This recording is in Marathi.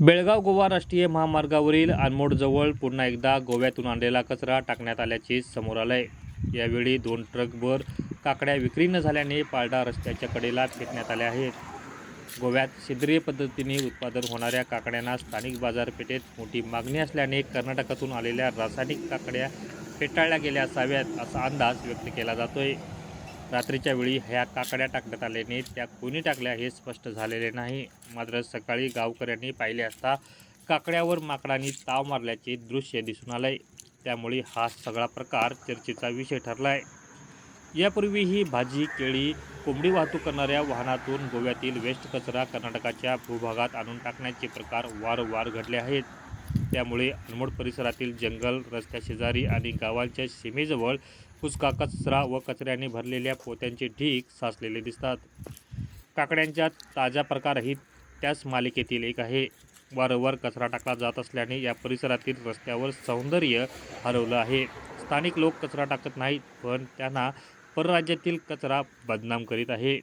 बेळगाव गोवा राष्ट्रीय महामार्गावरील अनमोडजवळ पुन्हा एकदा गोव्यातून आणलेला कचरा टाकण्यात आल्याचे समोर आलंय. यावेळी दोन ट्रकभर काकड्या विक्री न झाल्याने पालडा रस्त्याच्या कडेला फेकण्यात आल्या आहेत. गोव्यात सेंद्रिय पद्धतीने उत्पादन होणाऱ्या काकड्यांना स्थानिक बाजारपेठेत मोठी मागणी असल्याने कर्नाटकातून आलेल्या रासायनिक काकड्या फेटाळल्या गेल्या असाव्यात असा अंदाज व्यक्त केला जातोय. रात्रीच्या वेळी ह्या काकड्या टाकण्यात आल्याने त्या कोणी टाकल्या हे स्पष्ट झालेले नाही. मात्र सकाळी गावकऱ्यांनी पाहिले असता काकड्यावर माकडांनी ताव मारल्याचे दृश्य दिसून आलंय. त्यामुळे हा सगळा प्रकार चर्चेचा विषय ठरला आहे यापूर्वीही भाजी केळी कोंबडी वाहतूक करणाऱ्या वाहनातून गोव्यातील वेस्ट कचरा कर्नाटकाच्या भूभागात आणून टाकण्याचे प्रकार वारंवार घडले आहेत. त्यामुळे अनमोड परिसरातील जंगल रस्त्या शेजारी आणि गावांच्या सीमेजवळ फुसका कचरा व कचऱ्याने भरलेल्या पोत्यांचे ढीक साचलेले दिसतात. काकड्यांच्या ताज्या प्रकारही त्याच मालिकेतील एक आहे. वारंवार कचरा टाकला जात असल्याने या परिसरातील रस्त्यावर सौंदर्य हरवलं आहे. स्थानिक लोक कचरा टाकत नाहीत पण त्यांना परराज्यातील कचरा बदनाम करीत आहे.